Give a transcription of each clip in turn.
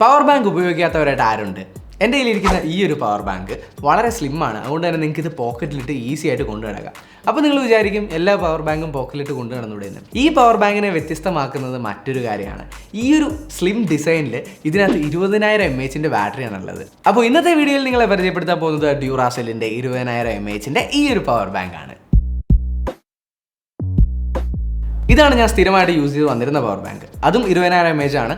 Power bank ഉപയോഗിക്കാത്തവരായിട്ട് ആരുണ്ട്? എന്റെ കയ്യിലിരിക്കുന്ന ഈ ഒരു പവർ ബാങ്ക് വളരെ സ്ലിമ്മാണ് അതുകൊണ്ട് തന്നെ നിങ്ങൾക്ക് ഇത് പോക്കറ്റിലിട്ട് ഈസി ആയിട്ട് കൊണ്ടു നടക്കാം. അപ്പോൾ നിങ്ങൾ വിചാരിക്കും എല്ലാ പവർ ബാങ്കും പോക്കറ്റിലിട്ട് കൊണ്ടു നടന്നുവിടുന്നത് ഈ പവർ ബാങ്കിനെ വ്യത്യസ്തമാക്കുന്നത് മറ്റൊരു കാര്യമാണ്. ഈ ഒരു സ്ലിം ഡിസൈനിൽ ഇതിനകത്ത് ഇരുപതിനായിരം എം എച്ചിന്റെ ബാറ്ററിയാണുള്ളത് അപ്പോൾ ഇന്നത്തെ വീഡിയോയിൽ നിങ്ങളെ പരിചയപ്പെടുത്താൻ പോകുന്നത് ഡ്യൂറാസെല്ലിന്റെ ഇരുപതിനായിരം എം എച്ചിന്റെ ഈ ഒരു പവർ ബാങ്കാണ് ഇതാണ് ഞാൻ സ്ഥിരമായിട്ട് യൂസ് ചെയ്ത് വന്നിരുന്ന പവർ ബാങ്ക് അതും ഇരുപതിനായിരം എം എച്ച് ആണ്.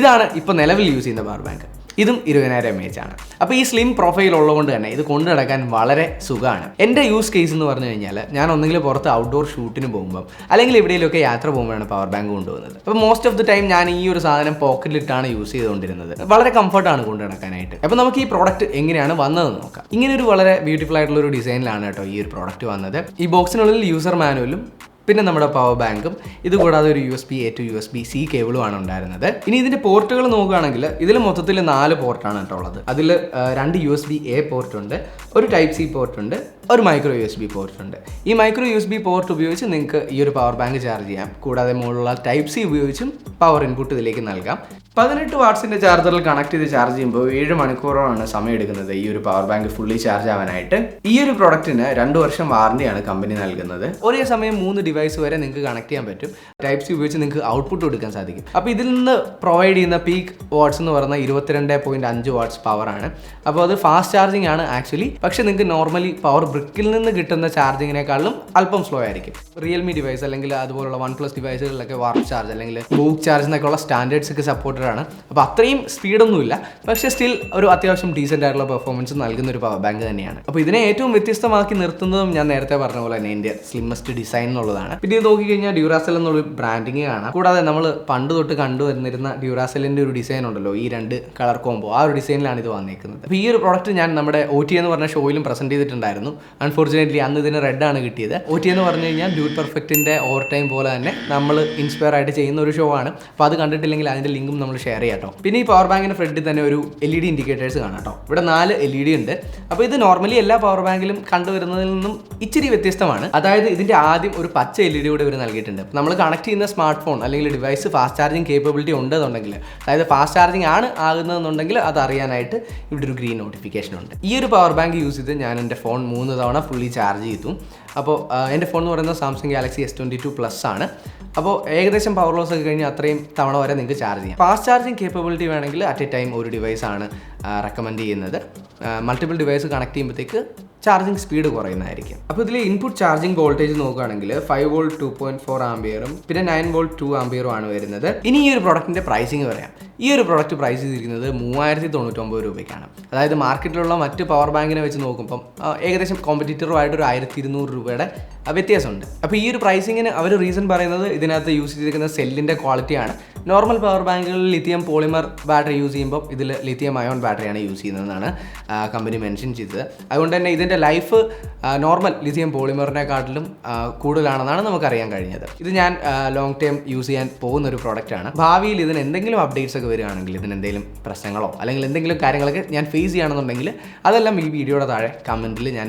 ഇതാണ് ഇപ്പോൾ നിലവിൽ യൂസ് ചെയ്യുന്ന പവർ ബാങ്ക് ഇതും ഇരുപതിനായിരം എം എച്ച് ആണ്. അപ്പോൾ ഈ സ്ലിം പ്രൊഫൈൽ ഉള്ളതുകൊണ്ട് തന്നെ ഇത് കൊണ്ടു നടക്കാൻ വളരെ സുഖമാണ്. എന്റെ യൂസ് കേസ് എന്ന് പറഞ്ഞു കഴിഞ്ഞാൽ ഞാൻ ഒന്നെങ്കിൽ പുറത്ത് ഔട്ട്ഡോർ ഷൂട്ടിന് പോകുമ്പോൾ അല്ലെങ്കിൽ എവിടെയെങ്കിലുമൊക്കെ യാത്ര പോകുമ്പോഴാണ് പവർ ബാങ്ക് കൊണ്ടുപോകുന്നത്. അപ്പോൾ മോസ്റ്റ് ഓഫ് ദി ടൈം ഞാൻ ഈ ഒരു സാധനം പോക്കറ്റിലിട്ടാണ് യൂസ് ചെയ്തുകൊണ്ടിരുന്നത്. വളരെ കംഫർട്ടാണ് കൊണ്ടു നടക്കാനായിട്ട്. അപ്പോൾ നമുക്ക് ഈ പ്രോഡക്റ്റ് എങ്ങനെയാണ് വന്നതെന്ന് നോക്കാം. ഇങ്ങനെ ഒരു വളരെ ബ്യൂട്ടിഫുൾ ആയിട്ടുള്ള ഒരു ഡിസൈനിലാണ് കേട്ടോ ഈ ഒരു പ്രോഡക്റ്റ് വന്നത്. ഈ ബോക്സിനുള്ളിൽ യൂസർ മാനുവലും പിന്നെ നമ്മുടെ പവർ ബാങ്കും ഇത് കൂടാതെ ഒരു U S B A to U S B C കേബിളുമാണ് ഉണ്ടായിരുന്നത്. ഇനി ഇതിന്റെ പോർട്ടുകൾ നോക്കുകയാണെങ്കിൽ ഇതിൽ മൊത്തത്തിൽ നാല് പോർട്ടാണ് കേട്ടോ ഉള്ളത്. അതിൽ രണ്ട് U S B A port ഉണ്ട് ഒരു ടൈപ്പ് സി പോർട്ട് ഉണ്ട് ഒരു micro U S B port ഉണ്ട്. ഈ micro U S B port ഉപയോഗിച്ച് നിങ്ങൾക്ക് ഈ ഒരു പവർ ബാങ്ക് ചാർജ് ചെയ്യാം. കൂടാതെ മുകളിലുള്ള ടൈപ്പ് സി ഉപയോഗിച്ചും പവർ ഇൻപുട്ട് ഇതിലേക്ക് നൽകാം. പതിനെട്ട് വാട്ട്സിന്റെ ചാർജറിൽ കണക്ട് ചെയ്ത് ചാർജ് ചെയ്യുമ്പോൾ ഏഴ് മണിക്കൂറോളാണ് സമയം എടുക്കുന്നത് ഈ ഒരു പവർ ബാങ്ക് ഫുള്ളി ചാർജ് ആവാനായിട്ട്. ഈ ഒരു പ്രോഡക്റ്റിന് രണ്ട് വർഷം വാറണ്ടിയാണ് കമ്പനി നൽകുന്നത്. ഒരേ സമയം മൂന്ന് ഡിവൈസ് വരെ നിങ്ങൾക്ക് കണക്ട് ചെയ്യാൻ പറ്റും. ടൈപ്പ് സി ഉപയോഗിച്ച് നിങ്ങൾക്ക് ഔട്ട്പുട്ട് കൊടുക്കാൻ സാധിക്കും. അപ്പോൾ ഇതിൽ നിന്ന് പ്രൊവൈഡ് ചെയ്യുന്ന പീക്ക് വാട്ട്സ് എന്ന് പറഞ്ഞാൽ ഇരുപത്തിരണ്ട് പോയിന്റ് അഞ്ച് വാട്ട്സ് പവർ ആണ്. അപ്പോൾ അത് ഫാസ്റ്റ് ചാർജിങ് ആണ് ആക്ച്വലി പക്ഷേ നിങ്ങൾക്ക് നോർമലി പവർ ബ്രിക്കിൽ നിന്ന് കിട്ടുന്ന ചാർജിങ്ങിനേക്കാളും അല്പം സ്ലോ ആയിരിക്കും. റിയൽമി ഡിവൈസ് അല്ലെങ്കിൽ അതുപോലുള്ള വൺ പ്ലസ് ഡിവൈസുകളിലൊക്കെ വാർപ്പ് ചാർജ് അല്ലെങ്കിൽ ബൂക്ക് ചാർജ് എന്നൊക്കെയുള്ള സ്റ്റാൻഡേർഡ്സ് ഒക്കെ സപ്പോർട്ടഡ് ആണ്. അപ്പോൾ അത്രയും സ്പീഡൊന്നുമില്ല പക്ഷേ സ്റ്റിൽ ഒരു അത്യാവശ്യം ഡീസെന്റ് ആയിട്ടുള്ള പെർഫോമൻസ് നൽകുന്ന ഒരു പവർ ബാങ്ക് തന്നെയാണ്. അപ്പോൾ ഇതിനെ ഏറ്റവും വ്യത്യസ്തമാക്കി നിർത്തുന്നതും ഞാൻ നേരത്തെ പറഞ്ഞ പോലെ തന്നെ എന്റെ സ്ലിമ്മസ്റ്റ് ഡിസൈൻ എന്നുള്ളതാണ്. പിന്നെ ഇത് നോക്കിക്കഴിഞ്ഞാൽ ഡ്യൂറാസെൽ എന്നുള്ള ബ്രാൻഡിങ് കാണാം. കൂടാതെ നമ്മൾ പണ്ട് തൊട്ട് കണ്ടുവന്നിരുന്ന ഡ്യൂറാസെല്ലിന്റെ ഒരു ഡിസൈൻ ഉണ്ടല്ലോ ഈ രണ്ട് കളർ കോംബോ ആ ഒരു ഡിസൈനിലാണ് ഇത് വന്നിരിക്കുന്നത് അപ്പോൾ ഈ ഒരു പ്രോഡക്റ്റ് ഞാൻ നമ്മുടെ ഒ ടി എന്ന് പറഞ്ഞ ഷോയിലും പ്രസന്റ് ചെയ്തിട്ടുണ്ടായിരുന്നു. അൺഫോർച്ചുനേറ്റ്ലി അന്ന് ഇതിന് റെഡ് ആണ് കിട്ടിയത്. ഒ ടി എന്ന് പറഞ്ഞു കഴിഞ്ഞാൽ ഡ്യൂട്ട് പെർഫെക്റ്റിന്റെ ഓവർ ടൈം പോലെ തന്നെ നമ്മൾ ഇൻസ്പയർ ആയിട്ട് ചെയ്യുന്ന ഒരു ഷോ ആണ്. അപ്പോൾ അത് കണ്ടിട്ടില്ലെങ്കിൽ അതിന്റെ ലിങ്കും നമ്മൾ ഷെയർ ചെയ്യാം കേട്ടോ പിന്നെ ഈ പവർ ബാങ്കിന്റെ ഫ്രണ്ടിൽ തന്നെ ഒരു എൽ ഇ ഡി ഇൻഡിക്കേറ്റേഴ്സ് കാണാം കേട്ടോ ഇവിടെ നാല് എൽ ഇ ഡി ഉണ്ട്. അപ്പോൾ ഇത് നോർമലി എല്ലാ പവർ ബാങ്കിലും കണ്ടുവരുന്നതിൽ നിന്നും ഇച്ചിരി വ്യത്യസ്തമാണ്. അതായത് ഇതിന്റെ ആദ്യം ഒരു പച്ച എൽ ഇ ഡി കൂടെ ഇവർ നൽകിയിട്ടുണ്ട്. നമ്മൾ കണക്ട് ചെയ്യുന്ന സ്മാർട്ട് ഫോൺ അല്ലെങ്കിൽ ഡിവൈസ് ഫാസ്റ്റ് ചാർജിങ് കേപ്പബിലിറ്റി ഉണ്ടെന്നുണ്ടെങ്കിൽ അതായത് ഫാസ്റ്റ് ചാർജിങ് ആണ് ആകുന്നതെന്നുണ്ടെങ്കിൽ അത് അറിയാനായിട്ട് ഇവിടെ ഒരു ഗ്രീൻ നോട്ടിഫിക്കേഷൻ ഉണ്ട്. ഈ ഒരു പവർ ബാങ്ക് യൂസ് ചെയ്ത് ഞാൻ എന്റെ ഫോൺ മൂന്ന് തവണ ഫുള്ളി ചാർജ് ചെയ്തു. അപ്പോൾ എന്റെ ഫോൺ എന്ന് പറയുന്നത് Samsung Galaxy S twenty two plus ആണ്. അപ്പോൾ ഏകദേശം പവർ ലോസ് ഒക്കെ കഴിഞ്ഞ് അത്രയും തവണ വരെ നിങ്ങൾക്ക് ചാർജ് ചെയ്യാം. ഫാസ്റ്റ് ചാർജിങ് കേപ്പബിലിറ്റി വേണമെങ്കിൽ അറ്റ് എ ടൈം ഒരു ഡിവൈസ് ആണ്. റെക്കമെൻഡ് ചെയ്യുന്നത്. മൾട്ടിപ്പിൾ ഡിവൈസ് കണക്ട് ചെയ്യുമ്പോഴത്തേക്ക് ചാർജിങ് സ്പീഡ് കുറയുന്നതായിരിക്കും. അപ്പോൾ ഇതിൽ ഇൻപുട്ട് ചാർജിങ് വോൾട്ടേജ് നോക്കുകയാണെങ്കിൽ five volt two point four ആംബിയറും പിന്നെ നയൻ വോൾട്ട് ടു ആംബിയറും ആണ് വരുന്നത്. ഇനി ഈ ഒരു പ്രോഡക്റ്റിന്റെ പ്രൈസിങ് പറയാം. ഈ ഒരു പ്രോഡക്റ്റ് പ്രൈസ് ചെയ്തിരിക്കുന്നത് മൂവായിരത്തി തൊണ്ണൂറ്റൊമ്പത് രൂപയ്ക്കാണ്. അതായത് മാർക്കറ്റിലുള്ള മറ്റ് പവർ ബാങ്കിനെ വെച്ച് നോക്കുമ്പം ഏകദേശം കോമ്പറ്റീറ്ററുമായിട്ട് ഒരു ആയിരത്തി ഇരുന്നൂറ് രൂപയുടെ വ്യത്യാസമുണ്ട്. അപ്പോൾ ഈ ഒരു പ്രൈസിങ്ങിന് അവർ റീസൺ പറയുന്നത് ഇതിനകത്ത് യൂസ് ചെയ്തിരിക്കുന്ന സെല്ലിന്റെ ക്വാളിറ്റിയാണ് നോർമൽ പവർ ബാങ്കുകളിൽ ലിത്തിയം പോളിമർ ബാറ്ററി യൂസ് ചെയ്യുമ്പോൾ ഇതിൽ ലിത്തിയം അയോൺ ബാറ്ററിയാണ് യൂസ് ചെയ്യുന്നതെന്നാണ് കമ്പനി മെൻഷൻ ചെയ്തത്. അതുകൊണ്ട് തന്നെ ഇതിന്റെ ലൈഫ് നോർമൽ ലിഥിയം പോളിമറിനെക്കാട്ടിലും കൂടുതലാണെന്നാണ് നമുക്കറിയാൻ കഴിഞ്ഞത്. ഇത് ഞാൻ ലോങ് ടൈം യൂസ് ചെയ്യാൻ പോകുന്ന ഒരു പ്രോഡക്റ്റാണ് ഭാവിയിൽ ഇതിന് എന്തെങ്കിലും അപ്ഡേറ്റ്സ് ഒക്കെ വരികയാണെങ്കിൽ ഇതിന് എന്തെങ്കിലും പ്രശ്നങ്ങളോ അല്ലെങ്കിൽ എന്തെങ്കിലും കാര്യങ്ങളൊക്കെ ഞാൻ ഫേസ് ചെയ്യുകയാണെന്നുണ്ടെങ്കിൽ അതെല്ലാം ഈ വീഡിയോയുടെ താഴെ കമന്റിൽ ഞാൻ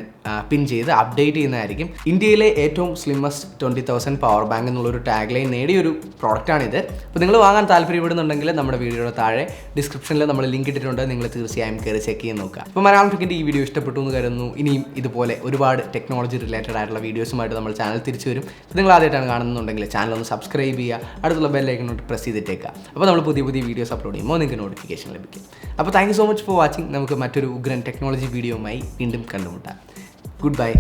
പിൻ ചെയ്ത് അപ്ഡേറ്റ് ചെയ്യുന്നതായിരിക്കും. ഇന്ത്യയിലെ ഏറ്റവും slimmest twenty thousand power bank എന്നുള്ളൊരു ടാഗ് ലൈൻ നേടിയൊരു പ്രോഡക്റ്റാണിത് അപ്പോൾ നിങ്ങൾ വാങ്ങാൻ താല്പര്യപ്പെടുന്നുണ്ടെങ്കിൽ നമ്മുടെ വീഡിയോയുടെ താഴെ ഡിസ്ക്രിപ്ഷനിൽ നമ്മൾ ലിങ്ക് ഇട്ടിട്ടുണ്ട്. നിങ്ങൾ തീർച്ചയായും കയറി ചെക്ക് ചെയ്ത് നോക്കാം. അപ്പോൾ മലയാളം ടെക്കിന്റെ ഈ വീഡിയോ ഇഷ്ടപ്പെട്ടു എന്ന് കരുതുന്നു. ഇനിയും ഇതുപോലെ ഒരുപാട് ടെക്നോളജി റിലേറ്റഡ് ആയിട്ടുള്ള വീഡിയോസുമായിട്ട് നമ്മൾ ചാനൽ തിരിച്ചു വരും. നിങ്ങൾ ആദ്യമായിട്ടാണ് കാണുന്നുണ്ടെങ്കിൽ ചാനൽ ഒന്ന് സബ്സ്ക്രൈബ് ചെയ്യുക. അടുത്തുള്ള ബെല്ലൈക്കനോട്ട് പ്രസ് ചെയ്തിട്ടേക്കുക. അപ്പോൾ നമ്മൾ പുതിയ പുതിയ വീഡിയോസ് അപ്ലോഡ് ചെയ്യുമ്പോൾ നിങ്ങൾക്ക് നോട്ടിഫിക്കേഷൻ ലഭിക്കും. അപ്പോൾ thank so much for watching നമുക്ക് മറ്റൊരു ഉഗ്രൻ ടെക്നോളജി വീഡിയോയുമായി വീണ്ടും കണ്ടുമുട്ടാം. Good bye